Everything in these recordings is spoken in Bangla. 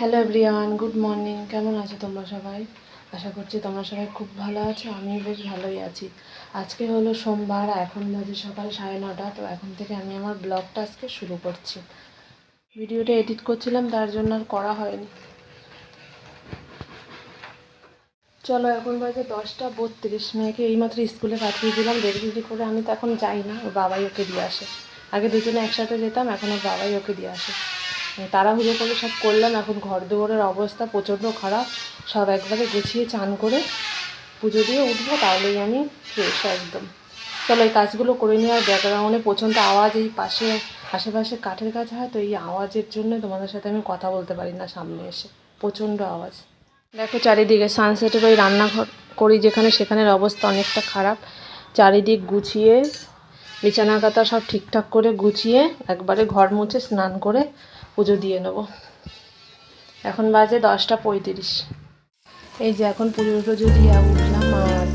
হ্যালো এভরিওয়ান গুড মর্নিং কেমন আছো তোমরা সবাই? আশা করছি তোমরা সবাই খুব ভালো আছো। আমি বেশ ভালোই আছি। আজকে হলো সোমবার, এখন বাজে সকাল সাড়ে নটা। তো এখন থেকে আমি আমার ব্লগটা আজকে শুরু করছি। ভিডিওটা এডিট করছিলাম, তার জন্য আর করা হয়নি। চলো, এখন বাজে দশটা বত্রিশ। মেয়েকে এইমাত্র স্কুলে পাঠিয়ে দিলাম। রেডি করে আমি তো এখন যাই না। ওর বাবাই ওকে দিয়ে আসে। আগে দুজনে একসাথে যেতাম, এখন ওর বাবাই ওকে দিয়ে আসে। তাড়াহুড়ো করে সব করলাম, এখন ঘর দুয়ারের অবস্থা প্রচণ্ড খারাপ। সব একবারে গুছিয়ে চান করে পুজো দিয়ে উঠবো, তাহলেই আমি ফ্রেশ একদম। চলো এই কাজগুলো করে নিয়ে আর ব্যাকগ্রাউন্ডে প্রচণ্ড আওয়াজ, এই পাশে আশেপাশে কাঠের কাজ হয়, তো এই আওয়াজের জন্য তোমাদের সাথে আমি কথা বলতে পারি না সামনে এসে। প্রচণ্ড আওয়াজ। দেখো চারিদিকে সানসেটের ওই রান্নাঘর করি যেখানে, সেখানের অবস্থা অনেকটা খারাপ। চারিদিক গুছিয়ে বিছানা কাতা সব ঠিকঠাক করে গুছিয়ে, একবারে ঘর মুছে স্নান করে পুজো দিয়ে নেব। এখন বাজে দশটা পঁয়ত্রিশ। এই যে এখন পুজো টুজো দিয়ে উঠলাম, আর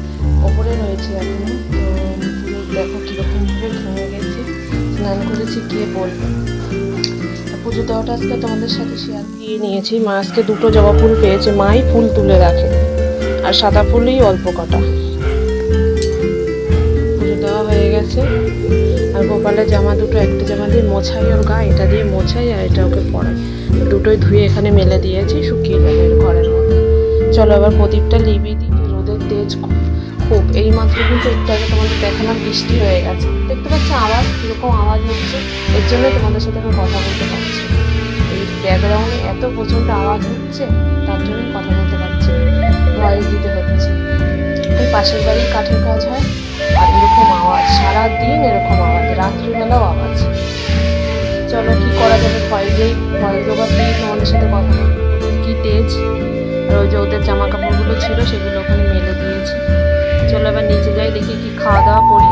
ওপরে রয়েছে এখন পুজো দেখো কীরকমভাবে ঘেমে গেছে। স্নান করেছি, কে বলব? পুজো দেওয়াটা আজকে তোমাদের সাথে শেয়ার দিয়ে নিয়েছি। মা আজকে দুটো জবা ফুল পেয়েছে, মাই ফুল তুলে রাখে, আর সাদা ফুলই অল্প কটা। পুজো দেওয়া হয়ে গেছে। আর গোপালের জামা দুটো, একটা জামা দিয়ে মোছাই ওর গা, এটা দিয়ে মোছাই আর এটা ওকে পরাই। দুটোই ধুয়ে এখানে মেলে দিয়েছি, শুকিয়ে যাবে ঘরের মধ্যে। চলো এবার প্রদীপটা লিবি দিই, রোদের তেজ খুব এই মাত্র কিন্তু একটু আগে তোমাদের দেখালাম, বৃষ্টি হয়ে গেছে। দেখতে পাচ্ছ আওয়াজ, কীরকম আওয়াজ হচ্ছে, এর জন্য তোমাদের সাথে আমি কথা বলতে পারছি এই ব্যাকগ্রাউন্ডে এত প্রচণ্ড আওয়াজ হচ্ছে, তার জন্যই কথা বলতে পারছি ভয়েস দিতে হচ্ছে। এই পাশের বাড়ি কাঠের কাজ হয়। আর এরকম আওয়াজ, সারাদিন এরকম আওয়াজ, রাত্রিবেলাও আওয়াজ। চলো কি করা যাবে? ভয়েসেই ভয়েস ওভার দিয়ে তোমাদের সাথে কথা কি তেজ? আর ওই যে ওদের জামা কাপড়গুলো ছিল, সেগুলো ওখানে মেলে দিয়েছি। চলো এবার নিচে যাই, দেখি কি খাওয়া দাওয়া করি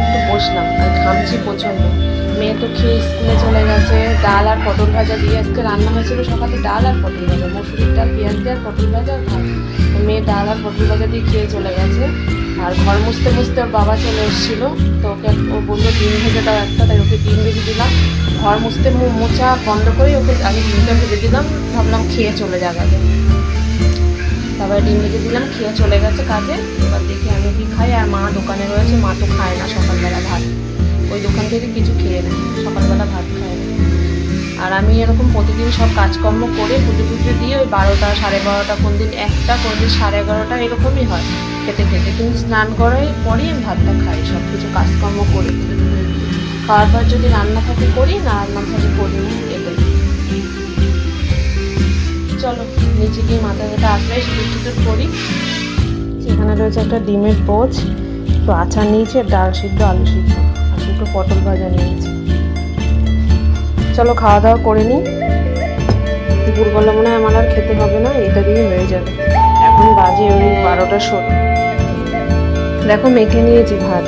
একটু বসলাম, আর ঘামছি প্রচণ্ড। মেয়ে তো খেয়ে স্কুলে চলে গেছে, ডাল আর পটল ভাজা দিয়ে আজকে রান্না হয়েছিল সকালে। ডাল আর পটল ভাজা, মসুরির ডাল, পেঁয়াজ দিয়ে আর পটল ভাজা আর মেয়ে ডাল আর দিয়ে খেয়ে চলে গেছে। আর ঘর মুছতে মুছতে ওর বাবা চলে এসেছিল। তো ওকে ও বলল, ডিম ভেজে দাও একটা। তাই ওকে ডিম ভেজে দিলাম। ঘর মুছতে মু- মোছা বন্ধ করেই ওকে আমি ডিমটা ভেজে দিলাম। ভাবলাম খেয়ে চলে যাবে তারপরে ডিম ভেজে দিলাম, খেয়ে চলে গেছে কাজে। এবার দেখি আমি কি খাই। আর মা দোকানে রয়েছে, মা তো খায় না সকালবেলা ভাত। ওই দোকান থেকে কিছু খেয়ে নেয়, সকালবেলা ভাত খায়। আর আমি এরকম প্রতিদিন সব কাজকর্ম করে পুজো টুজো দিয়ে ওই বারোটা, সাড়ে বারোটা কোন দিন একটা, কোন দিন সাড়ে এগারোটা এরকমই হয় খেতে খেতে। কিন্তু স্নান করার পরেই আমি ভাতটা খাই সব কিছু কাজকর্ম করে। খাওয়ার পর যদি রান্না থাকে করি, না রান্না থাকে করি না এটাই। চলো, নিচে গিয়ে মাথা ব্যথা আসলে টিদুর করি সেখানে রয়েছে একটা ডিমের পোচ, একটু আচার নিয়েছি, আর ডাল সিদ্ধ, আলু সিদ্ধ, আর দুটো পটল ভাজা নিয়েছি। চলো খাওয়া দাওয়া করে নিই দুপুরবেলা মনে হয় আমার আর খেতে হবে না, এটা দিয়ে হয়ে যাবে। এখন বাজে ওই বারোটা ষোলো। দেখো মেখে নিয়েছি ভাত।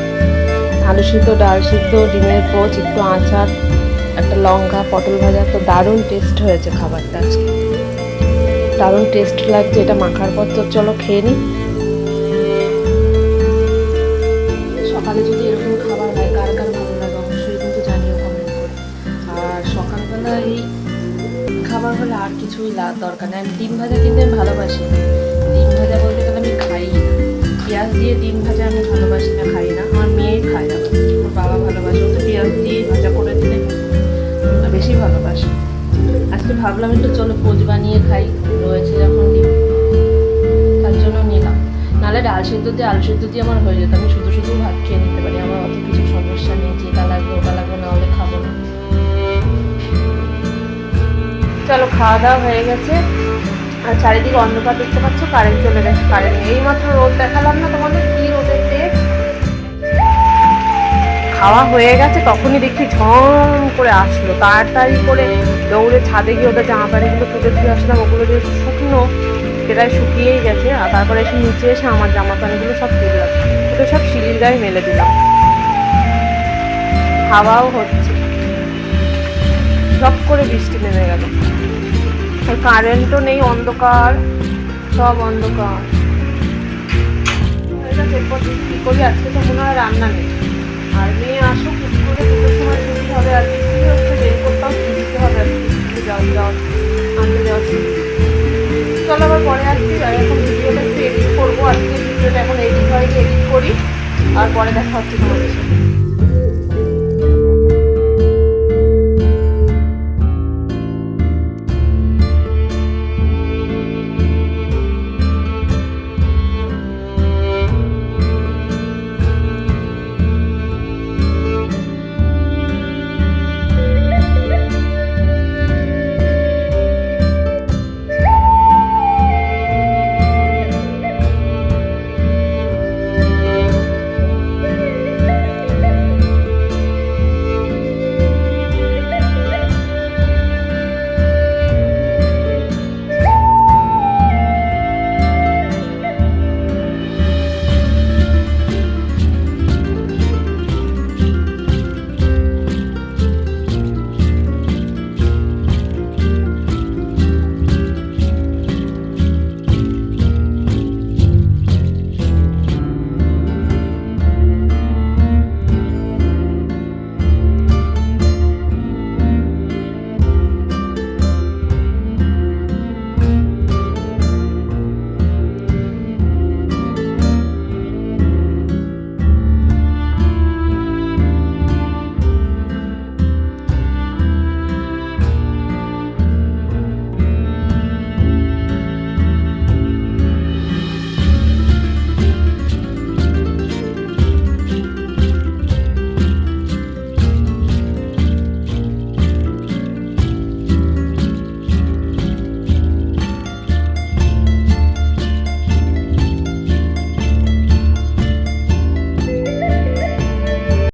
আলু সিদ্ধ, ডাল সিদ্ধ, ডিমের পোচ, একটু আচার, একটা লঙ্কা, পটল ভাজা, তো দারুণ টেস্ট হয়েছে খাবারটা আজকে। দারুণ টেস্ট লাগছে, এটা মাখার পর তো চলো খেয়ে নিই আর কিছুই দরকার নেই। আমি ডিম ভাজা কিন্তু আমি ভালোবাসি ডিম ভাজা বলতে গেলে আমি খাই না। পেঁয়াজ দিয়ে ডিম ভাজা আমি ভালোবাসি না, খাই না। আমার মেয়ে খায় না। ওর বাবা ভালোবাসে তো পেঁয়াজ দিয়ে ভাজা করে দিলে বেশি ভালোবাসে। আজকে ভাবলাম একটু চলো পোচ বানিয়ে খাই। রয়েছে যখন ডিম। তার জন্য নিলাম। নাহলে ডাল সিদ্ধ দিয়ে আলু সিদ্ধ দিয়ে আমার হয়ে যেত। আমি শুধু শুধু ভাত খেয়ে নিতে পারি। আমার অত কিছু সমস্যা নেই। যে এটা লাগবে ওটা লাগবে না হলে খাব না। চলো, খাওয়া দাওয়া হয়ে গেছে। আর চারিদিকে অন্ধকার দেখতে পাচ্ছ কারেন্ট চলে গেছে কারেন্ট এই মাত্র রোদ দেখালাম না তোমাদের, কি রোদের খাওয়া হয়ে গেছে, তখনই দেখি ঝম করে আসলো। তাড়াতাড়ি করে দৌড়ে ছাদে গিয়ে ওদের জামা প্যান্টগুলো তুলে দিয়ে আসলাম। ওগুলো যে শুকনো, সেটাই শুকিয়েই গেছে। আর তারপরে এসে নিচে এসে আমার জামা প্যান্টগুলো সব তুললাম। ওটা সব সিঁড়ির গায়ে মেলে দিলাম। হাওয়াও হচ্ছে। সব করে বৃষ্টি নেমে গেল। কারেন্টও নেই, অন্ধকার, সব অন্ধকার। এরপর করি, আজকে তো মনে হয় রান্না নেই। আর মেয়ে আসুক করে দুটোর সময় ছুটি হবে, আর কি হচ্ছে বের করতাম হবে আর কি যাও যাও আনতে যাওয়া। চলো আবার পরে আসছি আর এখন ভিডিওটা একটু এডিট করব। আজকে ভিডিওটা এখন এডিট হয় এডিট করি, আর পরে দেখা হচ্ছে তোমাদের সাথে।